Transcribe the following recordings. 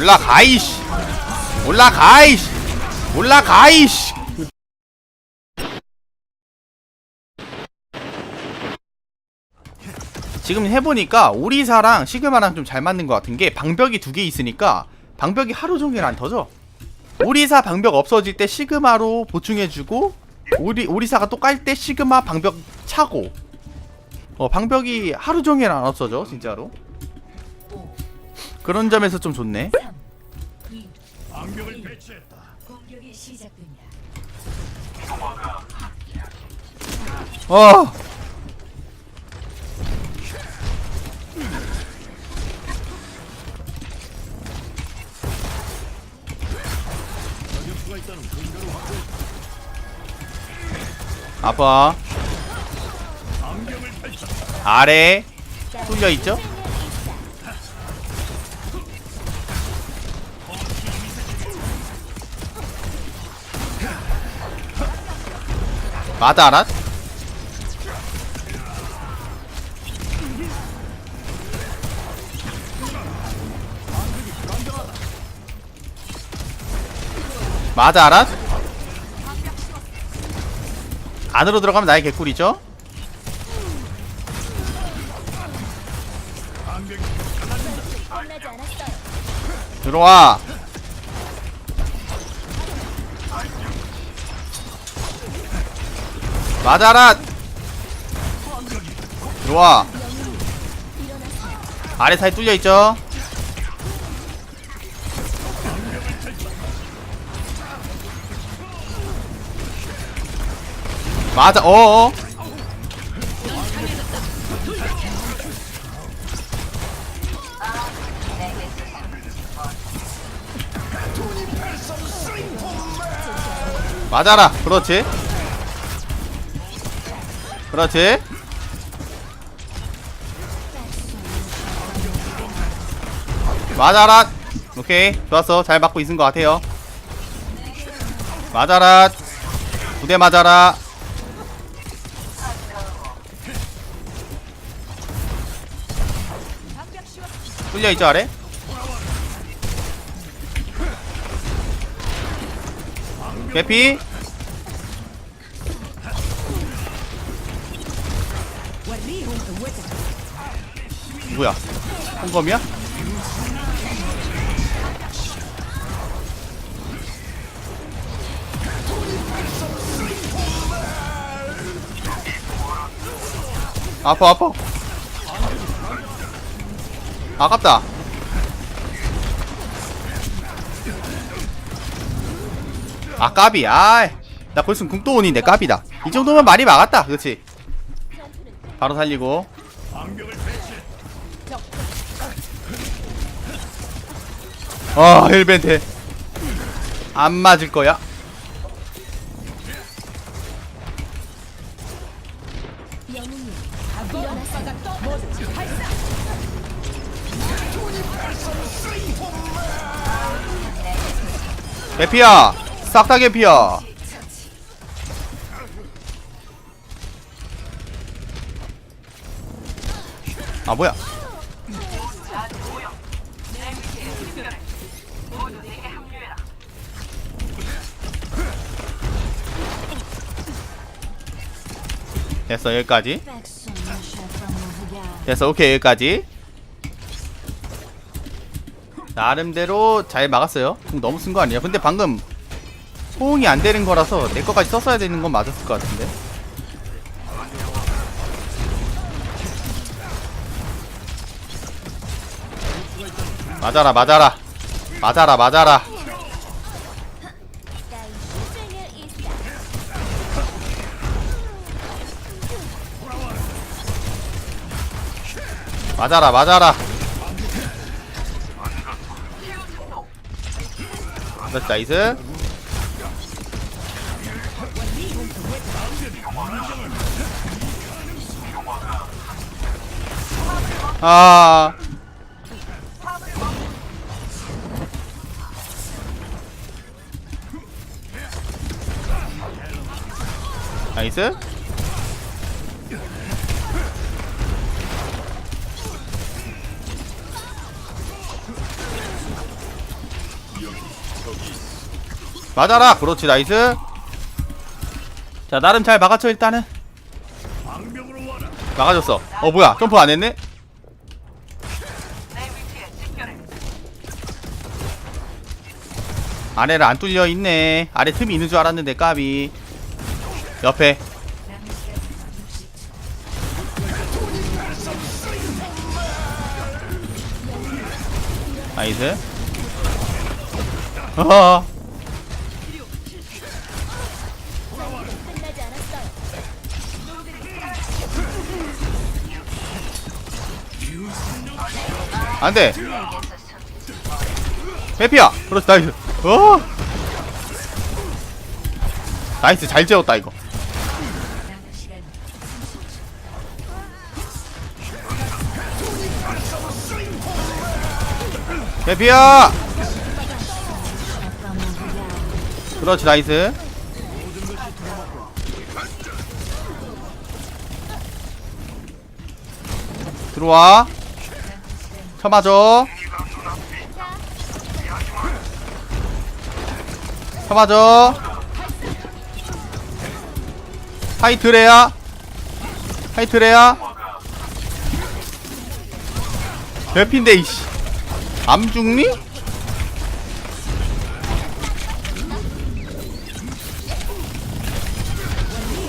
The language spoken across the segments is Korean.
올라가 이씨. 올라가 이씨. 올라가 이씨. 지금 해보니까 오리사랑 시그마랑 좀 잘 맞는 것 같은 게 방벽이 두 개 있으니까 방벽이 하루 종일 안 터져. 오리사 방벽 없어질 때 시그마로 보충해주고 오리, 오리사가 또 깔 때 시그마 방벽 차고. 어 방벽이 하루 종일 안 없어져 진짜로. 그런 점에서 좀 좋네 공격이 시작됩니다. 어 아파 아래. 뚫려 있죠? 맞아 알아? 안으로 들어가면 나의 개꿀이죠? 들어와 맞아라 들어와. 아래 사이 뚫려있죠? 맞아 어어. 맞아라 그렇지 그렇지. 맞아라 오케이. 좋았어. 잘 맞고 있는 것 같아요. 맞아라 두 대 맞아라. 뚫려있죠 아래? 개피 뭐야? 홍검이야? 아파 아파. 아깝다. 아 까비. 아나 벌써 궁도원인데 까비다. 이 정도면 많이 막았다. 그렇지. 바로 살리고 아 헬벤테. 안 맞을 거야. 개피야! 싹 다 개피야! 아 뭐야 됐어 여기까지. 됐어 오케이 여기까지. 나름대로 잘 막았어요. 궁 너무 쓴 거 아니야 근데 방금 호응이 안 되는 거라서 내 거까지 썼어야 되는 건 맞았을 것 같은데. 맞아라 맞아라. 맞아라 맞아라 맞아라 맞아라. 나이스 나이스. 아. 나이스 맞아라. 그렇지 나이스. 자 나름 잘 막아쳐 일단은. 막아줬어. 어 뭐야. 점프 안 했네? 아래를 안 뚫려 있네. 아래 틈이 있는 줄 알았는데 까비. 옆에. 나이스 어. 끝나지 않았어요. 안돼. 페피야. 그렇지 나이스. 어. 나이스 잘 재웠다 이거. 페피야 그렇지 나이스. 들어와. 쳐맞아. 쳐맞아. 하이트레야. 하이트레야. 별핀데 이씨. 암 죽니?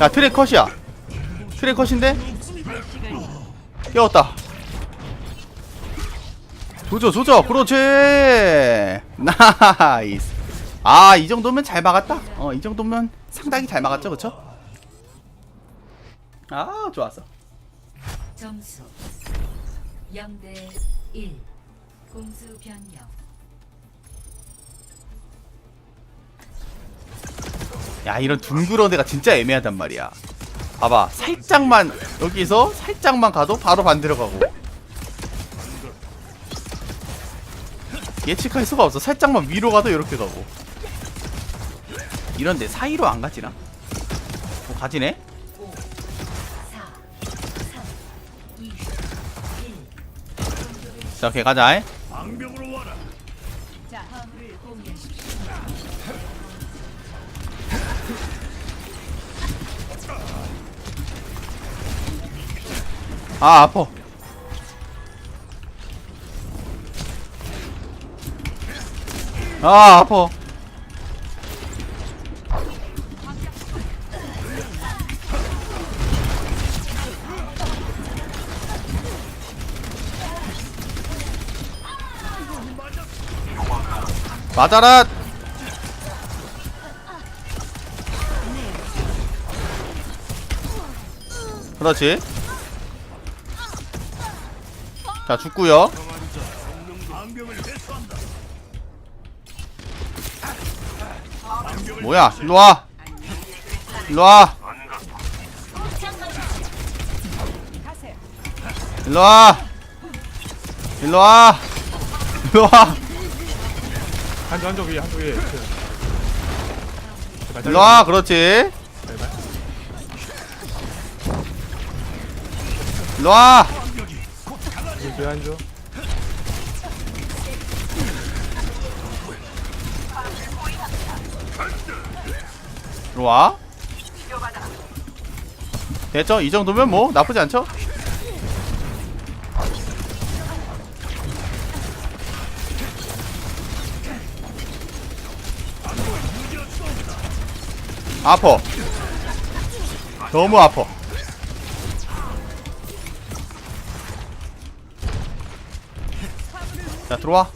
야 트랙 컷이야. 트랙 컷인데? 깨웠다. 조져 조져. 그렇지. 나이스. 아 이 정도면 잘 막았다. 어 이 정도면 상당히 잘 막았죠. 그쵸? 아 좋았어. 점수. 0대 1 공수 변경 야 이런 둥그런 데가 진짜 애매하단 말이야. 봐봐 살짝만 여기서 살짝만 가도 바로 반대로 가고. 예측할 수가 없어. 살짝만 위로 가도 이렇게 가고. 이런데 사이로 안 가지나? 뭐 가지네? 5 4 3 2 1 자. 오케이 가자 자, 아 아파. 아 아파. 맞아라 그렇지 자 죽구요. 뭐야? 일로와. 일로와. 일로와. 일로와. 일로와. 한쪽 한쪽 위에 한쪽 위에. 그. 제발 일로와. 그렇지. 제발. 일로와 뒤에 한쪽 일로와 됐죠? 이 정도면 뭐 나쁘지 않죠? 아퍼 너무 아퍼 들어와.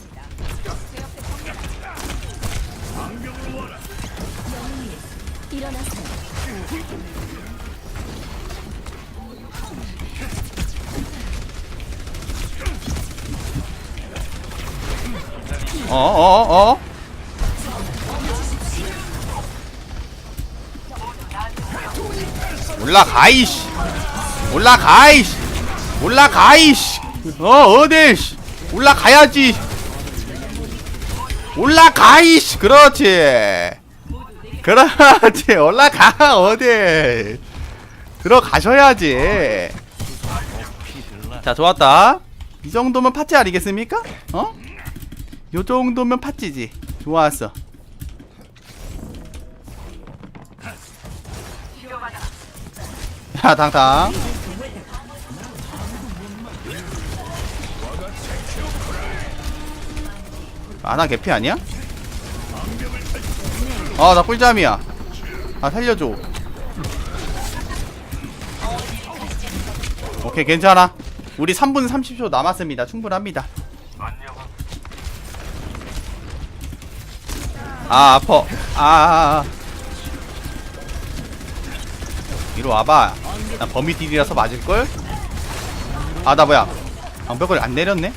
어어어. 어, 올라가 이씨. 올라가 이씨. 올라가 이씨. 어 어딜 씨 올라가야지. 올라가이씨. 그렇지. 그렇지. 올라가 어디. 들어가셔야지. 자 좋았다. 이 정도면 팥찌 아니겠습니까? 어? 요 정도면 팥찌지. 좋았어. 야 당당. 아나 개피 아니야? 아 나 꿀잠이야 아 살려줘 오케이 괜찮아 우리 3분 30초 남았습니다 충분합니다 아 아퍼 아, 아, 아. 이리 와봐 나 범위 딜이라서 맞을걸? 아 나 뭐야 방벽을 안 내렸네?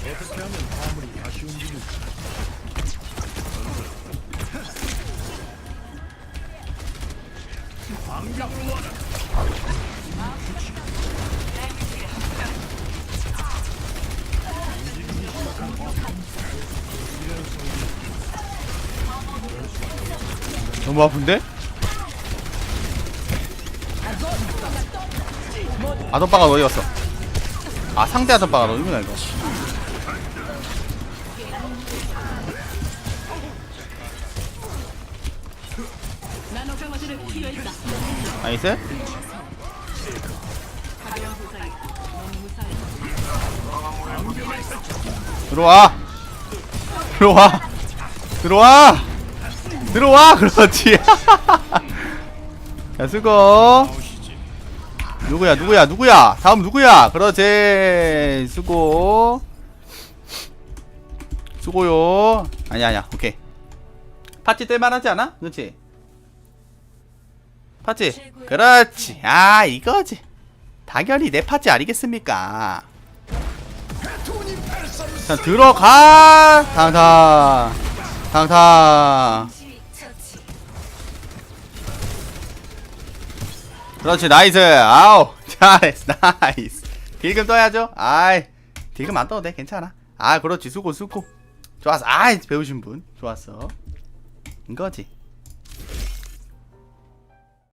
너무 아픈데? 아돈바가 어디 갔어? 아 상대 아돈바가 너구나 이거 나이스. 들어와. 들어와. 들어와. 들어와. 그렇지. 야 수고. 누구야 누구야 누구야? 다음 누구야? 그렇지. 수고. 수고요. 아니야 아니야. 오케이. 파티 뜰만하지 않아? 그렇지 파티. 그렇지. 아 이거지. 당연히 내 파티 아니겠습니까? 자 들어가. 당당 당당. 그렇지 나이스. 아우 잘했어 나이스. 딜금 떠야죠. 아이 딜금 안 떠도 돼. 괜찮아. 아 그렇지. 수고 수고. 좋았어. 아이 배우신 분. 좋았어. 이거지